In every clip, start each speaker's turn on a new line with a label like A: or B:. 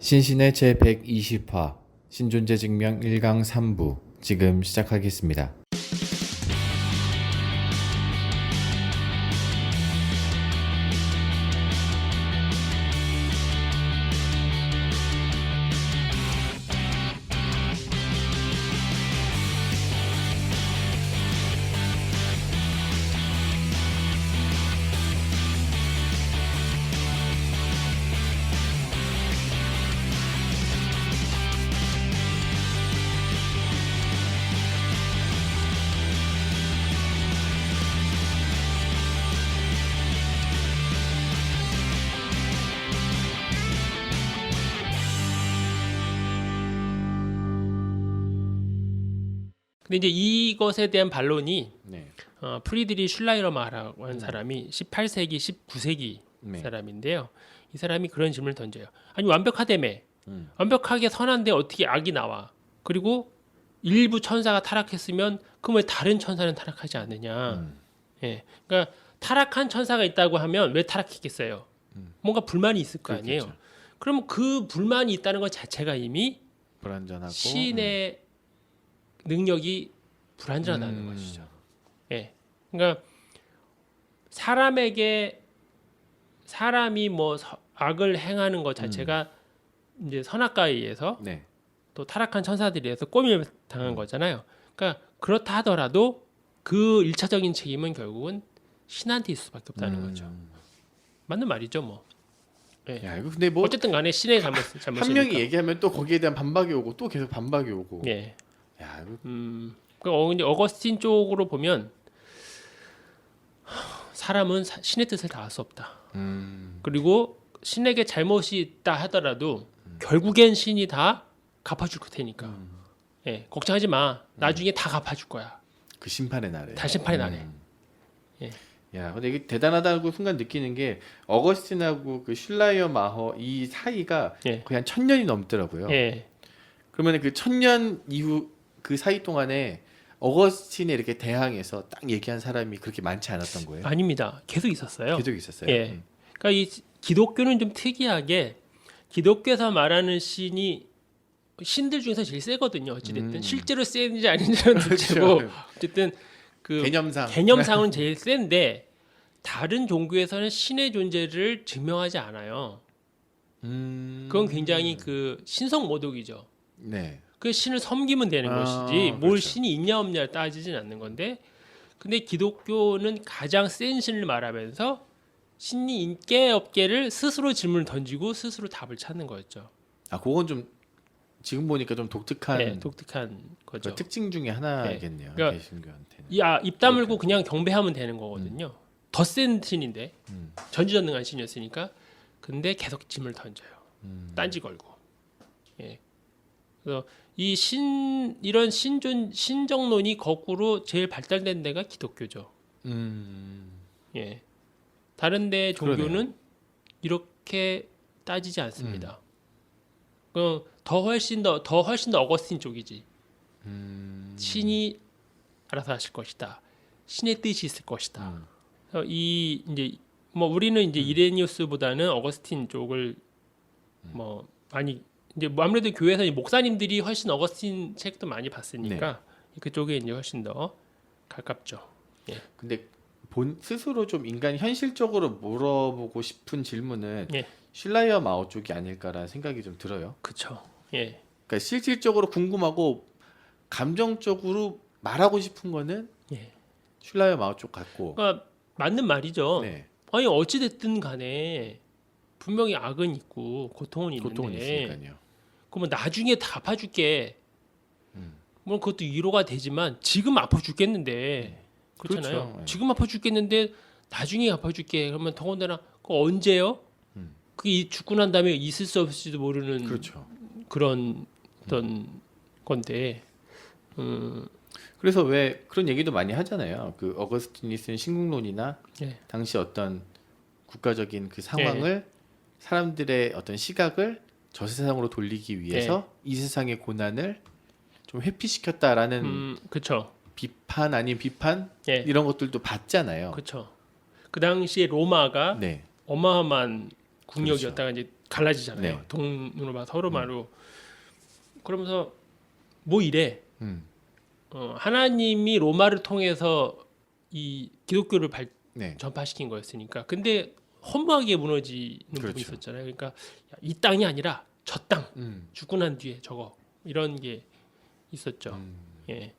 A: 신신의 제120화 신존재 증명 1강 3부 지금 시작하겠습니다.
B: 근데 이제 이것에 대한 반론이
A: 네.
B: 어, 프리드리 슐라이러마라고 하는 사람이 18세기, 19세기
A: 네.
B: 사람인데요. 이 사람이 그런 질문을 던져요. 아니 완벽하다며.
A: 음.
B: 완벽하게 선한데 어떻게 악이 나와? 그리고 일부 천사가 타락했으면 그럼 왜 다른 천사는 타락하지 않느냐?
A: 음.
B: 예. 그러니까 타락한 천사가 있다고 하면 왜 타락했겠어요? 뭔가 불만이 있을 거 아니에요.
A: 음.
B: 그럼 그 불만이 있다는 것 자체가 이미
A: 불완전하고
B: 시인의 능력이 불완전하다는
A: 음.
B: 것이죠. 예. 그러니까 사람에게 사람이 뭐 서- 악을 행하는 것 자체가 이제 선악과에 의해서
A: 음. 네.
B: 또 타락한 천사들에 의해서 꼬임을
A: 음.
B: 당한 거잖아요. 그러니까 그렇다 하더라도 그 일차적인 책임은 결국은 신한테 있을 수밖에 없다는
A: 음.
B: 거죠. 맞는 말이죠, 뭐. 예.
A: 야 이거 근데 뭐한
B: 어쨌든 간에 신의 잘못 잘못이니까.
A: 명이 얘기하면 또 거기에 대한 반박이 오고 또 계속 반박이 오고.
B: 예.
A: 야
B: 음, 그 어, 이제 어거스틴 쪽으로 보면 사람은 사- 신의 뜻을 다할 수 없다.
A: 음.
B: 그리고 신에게 잘못이 있다 하더라도 결국엔 신이 다 갚아줄 테니까.
A: 음.
B: 예, 걱정하지 마. 나중에 다 갚아줄 거야.
A: 그 심판의 날에.
B: 다 심판의 날에.
A: 음.
B: 예.
A: 야, 근데 이게 대단하다고 순간 느끼는 게 어거스틴하고 그 슐라이어 마허 이 사이가
B: 예.
A: 거의 한 천 년이 넘더라고요.
B: 예,
A: 그러면 그 천년 이후 그 사이 동안에 어거스틴에 이렇게 대항해서 딱 얘기한 사람이 그렇게 많지 않았던 거예요.
B: 아닙니다. 계속 있었어요.
A: 계속 있었어요.
B: 예.
A: 음.
B: 그러니까 이 기독교는 좀 특이하게 기독교에서 말하는 신이 신들 중에서 제일 세거든요. 어찌됐든
A: 음.
B: 실제로 센지 아닌지는 둘째고
A: 그렇죠.
B: 어쨌든 그
A: 개념상
B: 개념상은 제일 센데 다른 종교에서는 신의 존재를 증명하지 않아요.
A: 음.
B: 그건 굉장히 그 신성 모독이죠.
A: 네.
B: 그 신을 섬기면 되는
A: 아,
B: 것이지 뭘
A: 그렇죠.
B: 신이 있냐 없냐를 따지진 않는 건데 근데 기독교는 가장 센 신을 말하면서 신이 있게 없게를 스스로 질문을 던지고 스스로 답을 찾는 거였죠.
A: 아, 그건 좀 지금 보니까 좀 독특한
B: 네, 독특한
A: 그
B: 거죠.
A: 특징 중에 하나겠네요.
B: 그러니까
A: 개신교한테는.
B: 이, 아, 입 다물고 그냥 경배하면 되는 거거든요. 더센 신인데
A: 음.
B: 전지전능한 신이었으니까 근데 계속 짐을 던져요.
A: 음.
B: 딴지 걸고. 예. 그래서 이 신 이런 신존 신정론이 거꾸로 제일 발달된 데가 기독교죠.
A: 음.
B: 예. 다른 데 종교는
A: 그러네요.
B: 이렇게 따지지 않습니다.
A: 음.
B: 그더 훨씬 더 더 훨씬 더 어거스틴 쪽이지.
A: 음.
B: 신이 알아서 하실 것이다. 신의 뜻이 있을 것이다.
A: 음.
B: 그래서 이 이제 뭐 우리는 이제 이레니우스보다는 어거스틴 쪽을
A: 음.
B: 뭐 많이 이제 뭐 아무래도 교회에서 이 목사님들이 훨씬 어거스틴 책도 많이 봤으니까
A: 네.
B: 그쪽에 이제 훨씬 더 가깝죠.
A: 근데 본 스스로 좀 인간 현실적으로 물어보고 싶은 질문은
B: 예.
A: 슐라이어 마오 쪽이 아닐까라는 생각이 좀 들어요.
B: 그렇죠. 예.
A: 그러니까 실질적으로 궁금하고 감정적으로 말하고 싶은 거는
B: 예.
A: 슐라이어 마오 쪽 같고.
B: 그러니까 맞는 말이죠.
A: 네.
B: 아니 어찌 됐든 간에 분명히 악은 있고 고통은 있는데
A: 고통은 있으니까요.
B: 그러면 나중에 다 갚아줄게.
A: 음.
B: 물론 그것도 위로가 되지만 지금 아파 죽겠는데 그렇잖아요.
A: 그렇죠. 예.
B: 지금 아파 죽겠는데 나중에 갚아줄게. 그러면 더군다나 그 언제요?
A: 음.
B: 그게 이- 죽고 난 다음에 있을 수 없을지도 모르는
A: 그렇죠.
B: 그런 어떤 건데. 음,
A: 그래서 왜 그런 얘기도 많이 하잖아요. 그 어거스틴이 쓴 신국론이나
B: 예.
A: 당시 어떤 국가적인 그 상황을 사람들의 어떤 시각을 저 세상으로 돌리기 위해서 이 세상의 고난을 좀 회피시켰다라는
B: 음, 그렇죠.
A: 비판 아닌 비판
B: 예.
A: 이런 것들도 봤잖아요.
B: 그렇죠. 그 당시에 로마가
A: 네.
B: 어마어마한 국력이었다가 이제 갈라지잖아요.
A: 네.
B: 동로마 서로마로 그러면서 뭐 이래
A: 음.
B: 어, 하나님이 로마를 통해서 이 기독교를 발,
A: 네.
B: 전파시킨 거였으니까 근데 허무하게 무너지는 부분이
A: 그렇죠.
B: 있었잖아요. 그러니까 야, 이 땅이 아니라 저 땅
A: 음.
B: 죽고 난 뒤에 저거 이런 게 있었죠.
A: 음.
B: 예.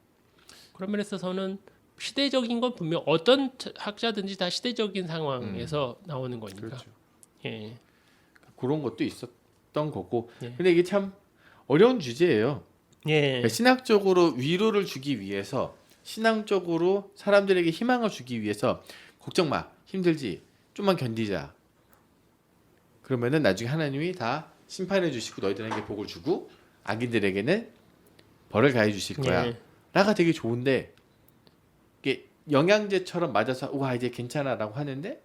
B: 그런 면에서 저는 시대적인 건 분명 어떤 학자든지 다 시대적인 상황에서 나오는 거니까.
A: 그렇죠.
B: 예.
A: 그런 것도 있었던 거고.
B: 예.
A: 근데 이게 참 어려운 주제예요.
B: 예.
A: 그러니까 신학적으로 위로를 주기 위해서 신앙적으로 사람들에게 희망을 주기 위해서 걱정 마 힘들지 좀만 견디자 그러면은 나중에 하나님이 다 심판해 주시고 너희들에게 복을 주고 악인들에게는 벌을 가해 주실 거야
B: 예.
A: 라가 되게 좋은데 이게 영양제처럼 맞아서 와 이제 괜찮아라고 하는데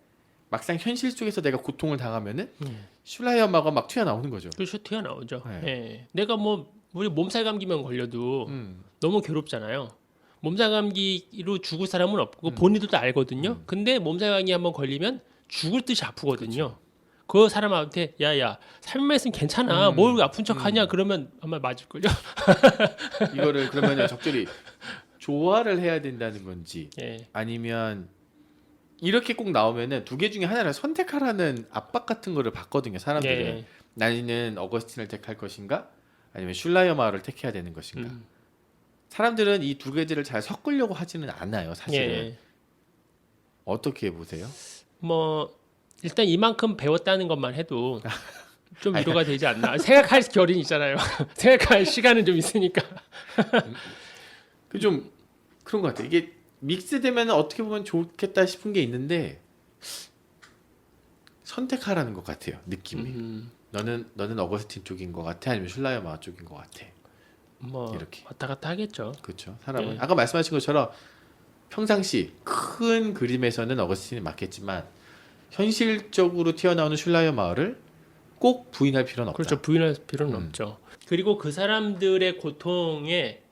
A: 막상 현실 속에서 내가 고통을 당하면은
B: 예.
A: 슐라이엄마가 막 튀어나오는 거죠.
B: 그렇죠 튀어나오죠.
A: 네.
B: 예. 내가 뭐 우리 몸살 감기만 걸려도
A: 음.
B: 너무 괴롭잖아요. 몸살 감기로 죽을 사람은 없고
A: 음.
B: 본인들도 알거든요. 근데 몸살 감기 한번 걸리면 죽을 듯이 아프거든요. 그 사람한테 야야 삶에 있으면 괜찮아.
A: 음.
B: 뭘 아픈 척하냐 그러면 아마 맞을 걸요.
A: 이거를 그러면 적절히 조화를 해야 된다는 건지
B: 예.
A: 아니면 이렇게 꼭 나오면은 두 개 중에 하나를 선택하라는 압박 같은 거를 받거든요 사람들은
B: 예.
A: 나는 어거스틴을 택할 것인가 아니면 슐라이어마를 택해야 되는 것인가
B: 음.
A: 사람들은 이 두 개들을 잘 섞으려고 하지는 않아요 사실은
B: 예.
A: 어떻게 보세요?
B: 뭐 일단 이만큼 배웠다는 것만 해도 좀 위로가 되지 않나. 생각할 결이 있잖아요. 생각할 시간은 좀 있으니까.
A: 그 좀 그런 것 같아요. 이게 믹스되면 어떻게 보면 좋겠다 싶은 게 있는데 선택하라는 것 같아요 느낌이.
B: 음,
A: 너는 너는 어거스틴 쪽인 것 같아? 아니면 슐라이어마 쪽인 것 같아?
B: 뭐
A: 이렇게.
B: 왔다 갔다 하겠죠.
A: 그렇죠 사람은.
B: 네.
A: 아까 말씀하신 것처럼 평상시 큰 그림에서는 어거스틴이 맞겠지만 현실적으로 튀어나오는 슐라이어 마을을 꼭 부인할 필요는 없다.
B: 그렇죠 부인할 필요는
A: 음.
B: 없죠 그리고 그 사람들의 고통에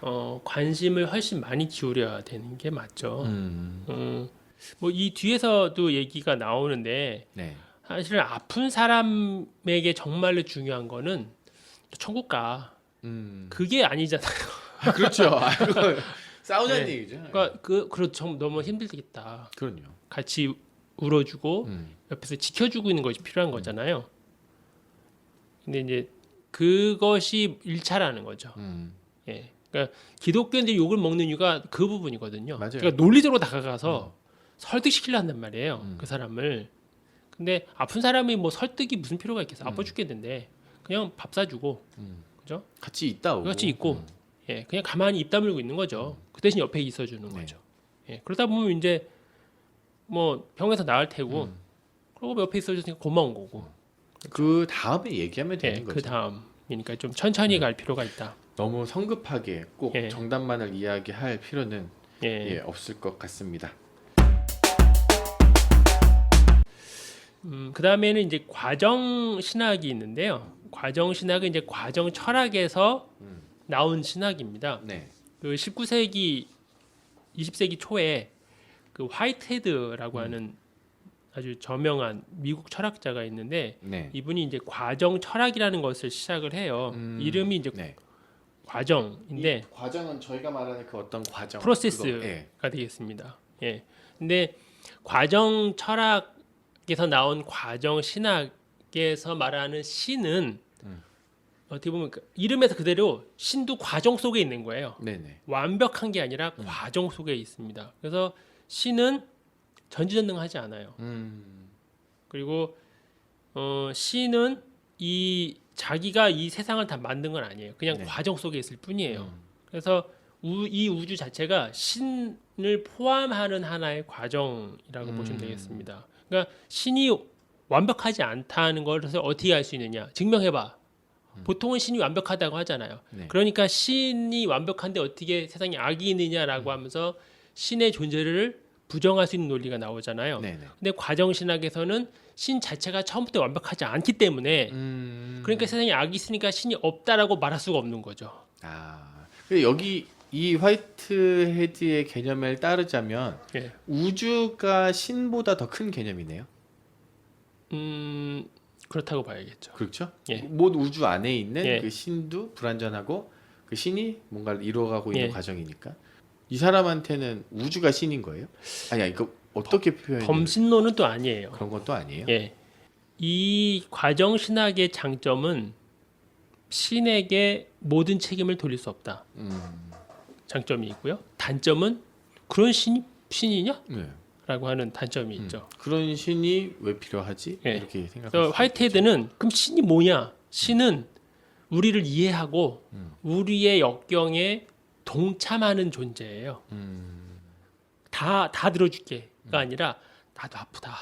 B: 어, 관심을 훨씬 많이 기울여야 되는 게 맞죠
A: 음,
B: 음, 뭐이 뒤에서도 얘기가 나오는데
A: 네.
B: 사실은 아픈 사람에게 정말로 중요한 거는 천국 가
A: 음.
B: 그게 아니잖아요
A: 아, 그렇죠. 싸우자는
B: 네.
A: 얘기죠.
B: 그러니까 그 그렇죠 너무 힘들겠다
A: 그럼요.
B: 같이 울어주고
A: 음.
B: 옆에서 지켜주고 있는 것이 필요한 거잖아요. 근데 이제 그것이 일차라는 거죠.
A: 음.
B: 예. 그러니까 기독교인들이 욕을 먹는 이유가 그 부분이거든요.
A: 맞아요.
B: 그러니까 논리적으로 다가가서 설득시키려 한단 말이에요.
A: 음.
B: 그 사람을. 근데 아픈 사람이 뭐 설득이 무슨 필요가 있겠어? 아파
A: 음.
B: 죽겠는데 그냥 밥 사주고,
A: 음.
B: 그죠?
A: 같이 있다 오고.
B: 같이 있고.
A: 음.
B: 예, 그냥 가만히 입 다물고 있는 거죠. 그 대신 옆에 있어 주는
A: 네.
B: 거죠. 예, 그러다 보면 이제 뭐 병에서 나을 테고,
A: 음.
B: 그리고 옆에 있어 주니까 고마운 거고.
A: 그 다음에 얘기하면
B: 예,
A: 되는
B: 그
A: 거죠.
B: 다음이니까 좀 천천히 갈 필요가 있다.
A: 너무 성급하게 꼭
B: 예.
A: 정답만을 이야기할 필요는
B: 예.
A: 예, 없을 것 같습니다.
B: 음, 그 다음에는 이제 과정 신학이 있는데요. 과정 신학은 이제 과정 철학에서
A: 음.
B: 나온 신학입니다.
A: 네.
B: 그 19세기, 20세기 초에 그 화이트헤드라고
A: 음.
B: 하는 아주 저명한 미국 철학자가 있는데
A: 네.
B: 이분이 이제 과정 철학이라는 것을 시작을 해요.
A: 음.
B: 이름이 이제
A: 네.
B: 과정인데
A: 이 과정은 저희가 말하는 그 어떤 과정
B: 프로세스.
A: 그거, 예.
B: 가 되겠습니다. 예. 근데 과정 철학에서 나온 과정 신학에서 말하는 신은
A: 음.
B: 어떻게 보면 그 이름에서 그대로 신도 과정 속에 있는 거예요.
A: 네네.
B: 완벽한 게 아니라
A: 음.
B: 과정 속에 있습니다. 그래서 신은 전지전능하지 않아요.
A: 음.
B: 그리고 어, 신은 이 자기가 이 세상을 다 만든 건 아니에요. 그냥
A: 네.
B: 과정 속에 있을 뿐이에요.
A: 음.
B: 그래서 우, 이 우주 자체가 신을 포함하는 하나의 과정이라고
A: 음.
B: 보시면 되겠습니다. 그러니까 신이 완벽하지 않다는 것을 어떻게 알 수 있느냐? 증명해봐. 보통은 신이 완벽하다고 하잖아요.
A: 네.
B: 그러니까 신이 완벽한데 어떻게 세상에 악이 있느냐라고 하면서 신의 존재를 부정할 수 있는 논리가 나오잖아요.
A: 네네.
B: 근데 과정 신학에서는 신 자체가 처음부터 완벽하지 않기 때문에
A: 음.
B: 그러니까 세상에 악이 있으니까 신이 없다라고 말할 수가 없는 거죠.
A: 아. 여기 이 화이트 헤드의 개념을 따르자면
B: 예.
A: 우주가 신보다 더 큰 개념이네요.
B: 음 그렇다고 봐야겠죠.
A: 그렇죠?
B: 예.
A: 못 우주 안에 있는
B: 예.
A: 그 신도 불완전하고 그 신이 뭔가를 이루어가고 있는
B: 예.
A: 과정이니까 이 사람한테는 우주가 신인 거예요? 아니 아니 그 어떻게 표현해?
B: 범신론은 또 아니에요.
A: 그런 건 또 아니에요?
B: 예. 이 과정 신학의 장점은 신에게 모든 책임을 돌릴 수 없다.
A: 음,
B: 장점이 있고요. 단점은 그런 신이 신이냐?
A: 네.
B: 라고 하는 단점이
A: 음.
B: 있죠.
A: 그런 신이 왜 필요하지?
B: 예.
A: 이렇게 수
B: 화이트헤드는 그럼 신이 뭐냐? 신은 우리를 이해하고
A: 음.
B: 우리의 역경에 동참하는 존재예요.
A: 음,
B: 다 다 들어줄게가 아니라 나도 아프다.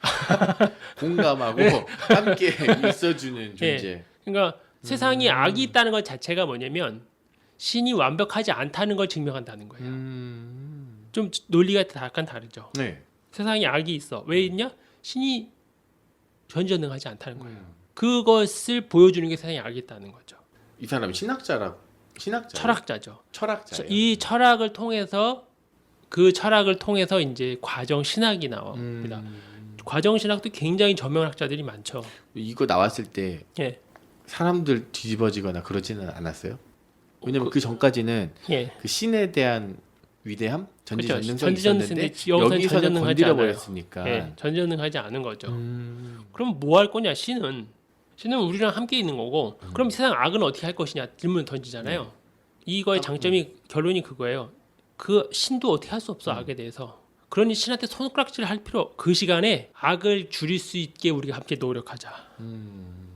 A: 공감하고 함께 있어주는 존재.
B: 그러니까 세상에
A: 음.
B: 악이 있다는 것 자체가 뭐냐면 신이 완벽하지 않다는 걸 증명한다는 거예요.
A: 음,
B: 좀 논리가 약간 다르죠.
A: 네.
B: 세상에 악이 있어. 왜 있냐? 신이 전전능하지 않다는 거예요.
A: 음.
B: 그것을 보여주는 게 세상에 악이 있다는 거죠.
A: 이 사람 신학자라 신학자.
B: 철학자죠.
A: 철학자예요.
B: 이 철학을 통해서 그 철학을 통해서 이제 과정 신학이 나옵니다.
A: 음,
B: 과정 신학도 굉장히 저명학자들이 많죠.
A: 이거 나왔을 때
B: 예,
A: 사람들 뒤집어지거나 그러지는 않았어요. 왜냐면
B: 그-
A: 그, 전까지는
B: 예.
A: 그 신에 대한 위대함, 전지전능성이
B: 그렇죠. 전지전능성인데
A: 있었는데
B: 여기서는 전지전능하지
A: 건드려
B: 않아요.
A: 버렸으니까.
B: 예, 전전능하지 않은 거죠.
A: 음,
B: 그럼 뭐 할 거냐? 신은 신은 우리랑 함께 있는 거고.
A: 음.
B: 그럼 세상 악은 어떻게 할 것이냐? 질문을 던지잖아요.
A: 네.
B: 이거의 장점이 결론이 그거예요. 그 신도 어떻게 할 수 없어
A: 음.
B: 악에 대해서. 그러니 신한테 손가락질을 할 필요. 그 시간에 악을 줄일 수 있게 우리가 함께 노력하자.
A: 음.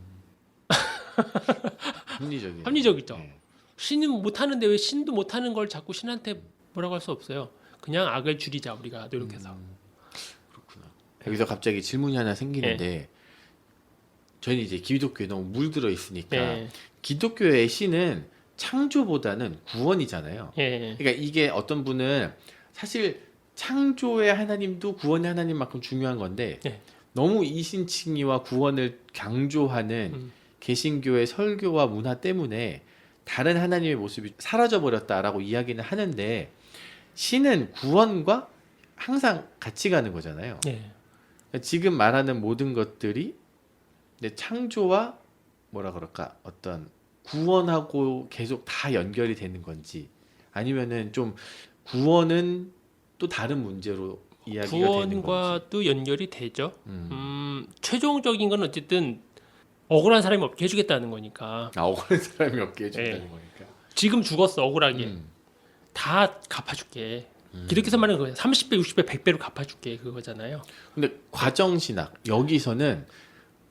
A: 합리적이에요.
B: 합리적이죠.
A: 네.
B: 신은 못 하는데 왜 신도 못 하는 걸 자꾸 신한테 뭐라고 할 수 없어요. 그냥 악을 줄이자 우리가 노력해서.
A: 음, 그렇구나. 여기서 갑자기 질문이 하나 생기는데
B: 네.
A: 저는 이제 기독교에 너무 물들어 있으니까
B: 예.
A: 기독교의 신은 창조보다는 구원이잖아요.
B: 예.
A: 그러니까 이게 어떤 분은 사실 창조의 하나님도 구원의 하나님만큼 중요한 건데
B: 네.
A: 너무 이신칭의와 구원을 강조하는
B: 음.
A: 개신교의 설교와 문화 때문에 다른 하나님의 모습이 사라져 버렸다라고 이야기는 하는데 신은 구원과 항상 같이 가는 거잖아요.
B: 예.
A: 지금 말하는 모든 것들이 내 창조와 뭐라 그럴까 어떤 구원하고 계속 다 연결이 되는 건지 아니면은 좀 구원은 또 다른 문제로 이야기가 되는 건지.
B: 구원과도 연결이 되죠.
A: 음.
B: 음, 최종적인 건 어쨌든 억울한 사람이 없게 해주겠다는 거니까.
A: 아 억울한 사람이 없게 해준다는
B: 예.
A: 거니까.
B: 지금 죽었어 억울하게
A: 음.
B: 다 갚아줄게.
A: 음.
B: 기독교에서 말하는 거예요. 30배, 60배, 100배로 갚아줄게 그거잖아요.
A: 근데 과정 신학 여기서는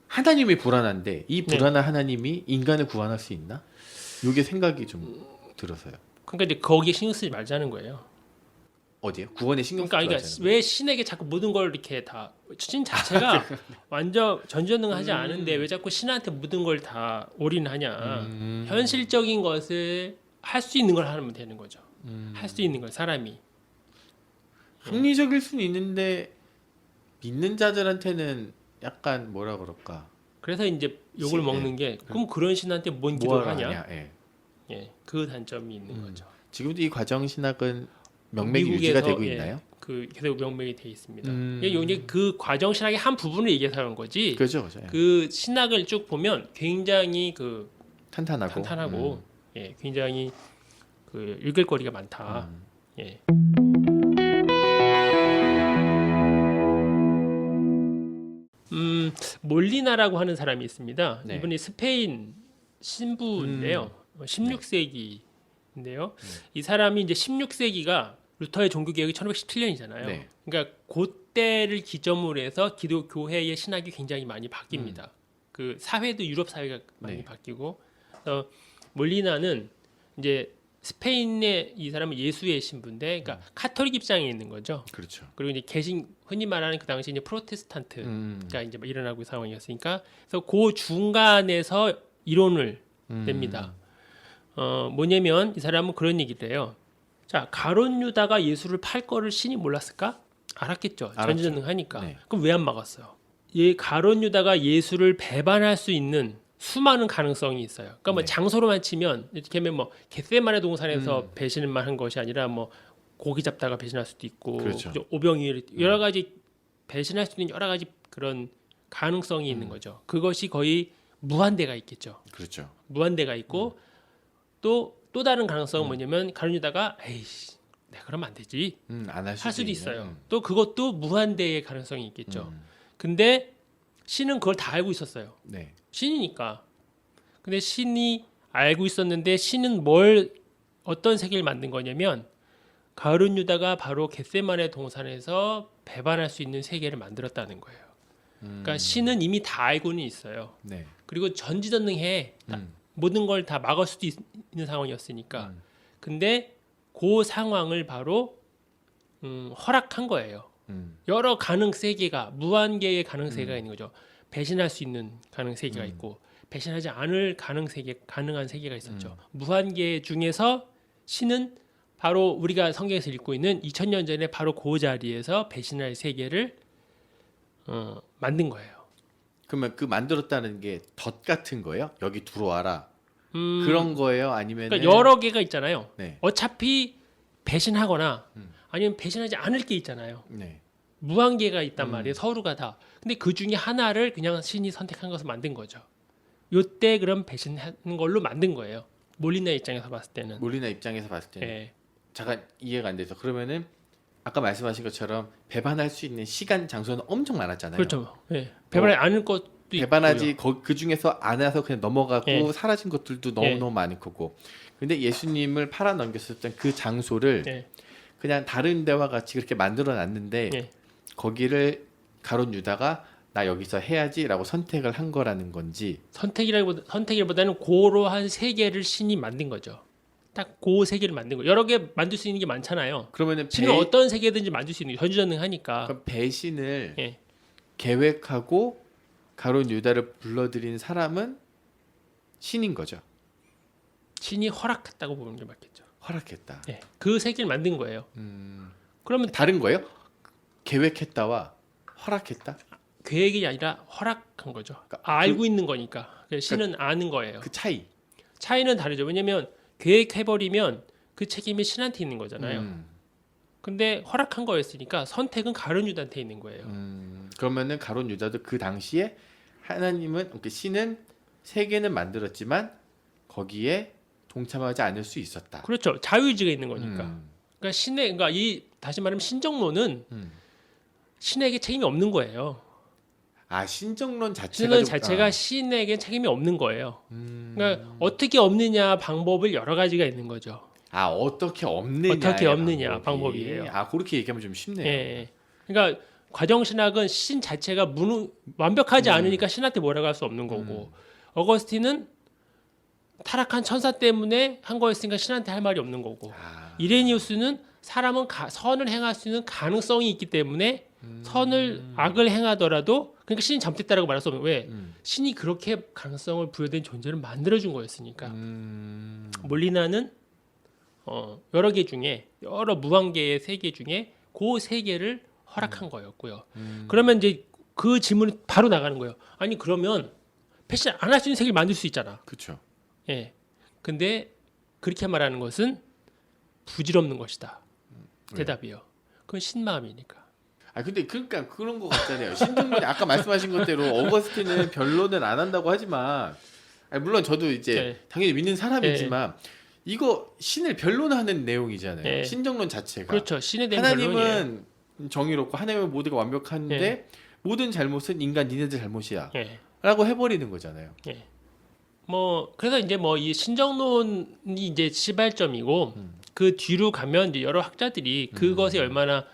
A: 하나님이 불안한데 이
B: 네.
A: 불안한 하나님이 인간을 구원할 수 있나? 이게 생각이 좀 들어서요.
B: 그러니까 이제 거기에 신경 쓰지 말자는 거예요.
A: 어디요? 구원에 신경 쓰지
B: 그러니까,
A: 말자는
B: 그러니까 왜 신에게 자꾸 모든 걸 이렇게 다 신 자체가 완전 전전능하지
A: 음.
B: 않은데 왜 자꾸 신한테 모든 걸 다 올인하냐?
A: 음.
B: 현실적인 것을 할 수 있는 걸 하면 되는 거죠.
A: 음.
B: 할수 있는 걸 사람이.
A: 합리적일 수는 있는데 믿는 자들한테는 약간 뭐라 그럴까
B: 그래서 이제 욕을
A: 신-
B: 먹는 게 그럼 그런 신한테 뭔 기도를 하냐?
A: 하냐? 예.
B: 예, 그 단점이 있는
A: 음.
B: 거죠.
A: 지금도 이 과정 신학은 명맥이
B: 미국에서,
A: 유지가 되고
B: 예,
A: 있나요?
B: 그 계속 명맥이 돼 있습니다.
A: 음.
B: 이게 이제 그 과정 신학의 한 부분을 얘기해서 하는 거지.
A: 그죠, 그죠. 예.
B: 그 신학을 쭉 보면 굉장히 그
A: 탄탄하고
B: 탄탄하고 예, 굉장히 그 읽을 거리가 많다.
A: 음.
B: 예. 음, 몰리나라고 하는 사람이 있습니다.
A: 네.
B: 이분이 스페인 신부인데요.
A: 음.
B: 어, 16세기인데요.
A: 네.
B: 이 사람이 이제 16세기가 루터의 종교 개혁이 1517년이잖아요.
A: 네.
B: 그러니까 그때를 기점으로 해서 기독 교회의 신학이 굉장히 많이 바뀝니다. 그 사회도 유럽 사회가 많이
A: 음. 네.
B: 바뀌고 몰리나는 이제 스페인의 이 사람은 예수의 신부인데 그러니까 카톨릭 입장에 있는 거죠.
A: 그렇죠.
B: 그리고 이제 개신 흔히 말하는 그 당시 이제 프로테스탄트가
A: 음.
B: 이제 막 일어나고 있는 상황이었으니까 그래서 그 중간에서 이론을
A: 음.
B: 냅니다. 어 뭐냐면 이 사람은 그런 얘기를 해요. 자 가론 유다가 예수를 팔 거를 신이 몰랐을까? 알았겠죠.
A: 알았죠.
B: 전지전능하니까.
A: 네.
B: 그럼 왜 안 막았어요? 예 가론 유다가 예수를 배반할 수 있는 수많은 가능성이 있어요. 그러니까 뭐
A: 네.
B: 장소로만 치면 이렇게 하면 뭐 겟세마네 동산에서
A: 음.
B: 배신만 한 것이 아니라 뭐 고기 잡다가 배신할 수도 있고
A: 그렇죠.
B: 그죠? 오병이어 여러 가지 배신할 수 있는 여러 가지 그런 가능성이 있는 거죠. 그것이 거의 무한대가 있겠죠.
A: 그렇죠.
B: 무한대가 있고 또또 다른
A: 음.
B: 가능성은 뭐냐면 가르뉴다가 에이씨 내가 그러면 안 되지
A: 음, 안할
B: 할 수도
A: 있는.
B: 있어요.
A: 음.
B: 또 그것도 무한대의 가능성이 있겠죠.
A: 음.
B: 근데 신은 그걸 다 알고 있었어요.
A: 네.
B: 신이니까. 근데 신이 알고 있었는데 신은 뭘 어떤 세계를 만든 거냐면 가을은 유다가 바로 겟세만의 동산에서 배반할 수 있는 세계를 만들었다는 거예요. 그러니까 신은 이미 다 알고는 있어요.
A: 네.
B: 그리고 전지전능해 다-
A: 음.
B: 모든 걸 다 막을 수도 있, 는 상황이었으니까.
A: 음.
B: 근데 그 상황을 바로 음, 허락한 거예요.
A: 음.
B: 여러 가능 세계가 무한 개의 가능
A: 음.
B: 세계가 있는 거죠. 배신할 수 있는 가능 세계가 있고 배신하지 않을 가능 세계 가능한 세계가 있었죠.
A: 음.
B: 무한 개 중에서 신은 바로 우리가 성경에서 읽고 있는 2000년 전에 바로 그 자리에서 배신할 세계를 어, 만든 거예요.
A: 그러면 그 만들었다는 게 덫 같은 거예요? 여기 들어와라.
B: 음,
A: 그런 거예요? 아니면
B: 그러니까 여러 개가 있잖아요.
A: 네.
B: 어차피 배신하거나
A: 음.
B: 아니면 배신하지 않을 게 있잖아요.
A: 네.
B: 무한 개가 있단
A: 음.
B: 말이에요. 서로가 다. 근데 그 중에 하나를 그냥 신이 선택한 것을 만든 거죠. 요때 그럼 배신하는 걸로 만든 거예요. 몰리나 입장에서 봤을 때는.
A: 몰리나 입장에서 봤을 때는
B: 예.
A: 잠깐 이해가 안 돼서 그러면은 아까 말씀하신 것처럼 배반할 수 있는 시간 장소는 엄청 많았잖아요.
B: 그렇죠. 예. 배반하지 않을 것도 있고요.
A: 배반하지 거- 그 중에서 안 와서 그냥 넘어가고
B: 예.
A: 사라진 것들도 너무
B: 예.
A: 너무 많을 거고. 근데 예수님을 팔아 넘겼었던 그 장소를
B: 예.
A: 그냥 다른 데와 같이 그렇게 만들어 놨는데
B: 예.
A: 거기를 가론 유다가 나 여기서 해야지라고 선택을 한 거라는 건지
B: 선택이라기보다 선택이보다는 고로 한 세계를 신이 만든 거죠. 딱그 세계를 만든 거. 여러 개 만들 수 있는 게 많잖아요.
A: 그러면은 배,
B: 신은 어떤 세계든지 만들 수 있는 게 전지전능하니까.
A: 그럼 배신을
B: 예.
A: 계획하고 가론 유다를 불러들인 사람은 신인 거죠.
B: 신이 허락했다고 보는 게 맞겠죠.
A: 허락했다.
B: 예. 그 세계를 만든 거예요.
A: 음,
B: 그러면
A: 다른 거예요? 계획했다와 허락했다?
B: 계획이 아니라 허락한 거죠.
A: 그러니까
B: 알고 있는 거니까. 그래서 신은 아는 거예요.
A: 그 차이.
B: 차이는 다르죠. 왜냐면 계획해버리면 그 책임이 신한테 있는 거잖아요.
A: 음,
B: 근데 허락한 거였으니까 선택은 가룟 유다한테 있는 거예요.
A: 음, 그러면은 가론 유다도 그 당시에 하나님은 그러니까 신은 세계는 만들었지만 거기에 동참하지 않을 수 있었다.
B: 그렇죠. 자유의지가 있는 거니까.
A: 음,
B: 그러니까 신의 그러니까 이 다시 말하면 신정론은
A: 음.
B: 신에게 책임이 없는 거예요.
A: 아 신정론 자체가 좀-
B: 자체가
A: 아,
B: 신에게 책임이 없는 거예요.
A: 음.
B: 그러니까 어떻게 없느냐 방법을 여러 가지가 있는 거죠.
A: 아 어떻게 없느냐
B: 어떻게 없느냐 방법이에요.
A: 아 그렇게 얘기하면 좀 쉽네요.
B: 예. 그러니까 과정 신학은 신 자체가 무능 완벽하지
A: 음.
B: 않으니까 신한테 뭐라고 할 수 없는 거고 어거스틴은 타락한 천사 때문에 한 거였으니까 신한테 할 말이 없는 거고
A: 아,
B: 이레니우스는 사람은 가- 선을 행할 수 있는 가능성이 있기 때문에 선을 악을 행하더라도 그러니까 신이 잘못했다라고 말할 수 없는 왜
A: 음.
B: 신이 그렇게 가능성을 부여된 존재를 만들어준 거였으니까
A: 음.
B: 몰리나는 어, 여러 개 중에 여러 무한 개의 세계 중에 그 세 개를 허락한 거였고요.
A: 음.
B: 그러면 이제 그 질문이 바로 나가는 거예요. 아니 그러면 패션 안 할 수 있는 세계를 만들 수 있잖아.
A: 그렇죠.
B: 예. 근데 그렇게 말하는 것은 부질없는 것이다.
A: 왜요?
B: 대답이요. 그건 신마음이니까.
A: 아 근데 그러니까 그런 거 같잖아요. 신정론이 아까 말씀하신 것대로 어거스틴은 변론은 안 한다고 하지만 아니, 물론 저도 이제
B: 네.
A: 당연히 믿는 사람이지만 이거 신을 변론하는 내용이잖아요.
B: 네.
A: 신정론 자체가
B: 그렇죠. 신에 대한 변론이에요.
A: 하나님은 정의롭고 하나님은 모두가 완벽한데
B: 네.
A: 모든 잘못은 인간 니네들 잘못이야라고
B: 예.
A: 해버리는 거잖아요.
B: 뭐 그래서 이제 뭐 이 신정론이 이제 시발점이고
A: 음.
B: 그 뒤로 가면 이제 여러 학자들이 그것이 얼마나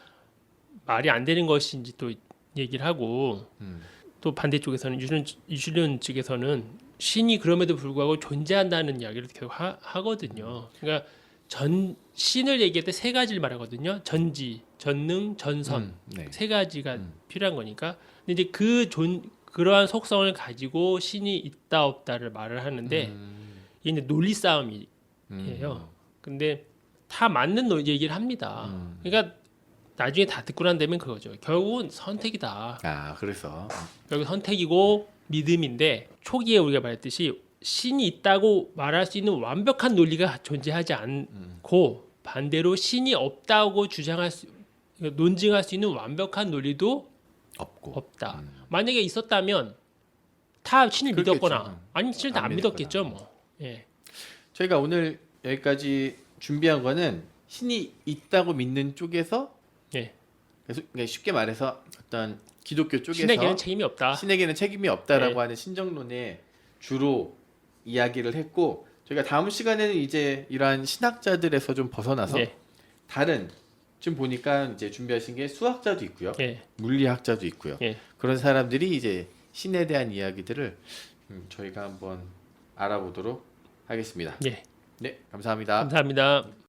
B: 말이 안 되는 것인지 또 얘기를 하고
A: 음.
B: 또 반대쪽에서는 유실론, 유실론 측에서는 신이 그럼에도 불구하고 존재한다는 이야기를 계속 하, 하거든요. 그러니까 전 신을 얘기할 때 세 가지를 말하거든요. 전지, 전능, 전선
A: 음, 네.
B: 세 가지가
A: 음.
B: 필요한 거니까. 근데 이제 그 존 그러한 속성을 가지고 신이 있다 없다를 말을 하는데
A: 음,
B: 이게 논리 싸움이에요.
A: 음.
B: 근데 다 맞는 노- 얘기를 합니다.
A: 음.
B: 그러니까 나중에 다 듣고 난 다음에 그거죠. 결국은 선택이다.
A: 아 그래서
B: 결국 선택이고 믿음인데 초기에 우리가 말했듯이 신이 있다고 말할 수 있는 완벽한 논리가 존재하지 않고 반대로 신이 없다고 주장할 수 논증할 수 있는 완벽한 논리도
A: 없고
B: 없다.
A: 음.
B: 만약에 있었다면 다 신을
A: 그렇겠죠.
B: 믿었거나 아니면 신을 다안안
A: 믿었거나.
B: 믿었겠죠, 뭐. 예.
A: 저희가 오늘 여기까지 준비한 거는 신이 있다고 믿는 쪽에서
B: 예.
A: 그래서 그러니까 쉽게 말해서 어떤 기독교 쪽에서
B: 신에게는 책임이 없다.
A: 신에게는 책임이 없다라고
B: 네.
A: 하는 신정론에 주로 이야기를 했고 저희가 다음 시간에는 이제 이러한 신학자들에서 좀 벗어나서
B: 예.
A: 다른 지금 보니까 이제 준비하신 게 수학자도 있고요.
B: 예.
A: 물리학자도 있고요.
B: 예.
A: 그런 사람들이 이제 신에 대한 이야기들을 음, 저희가 한번 알아보도록 하겠습니다.
B: 예.
A: 네, 감사합니다.
B: 감사합니다.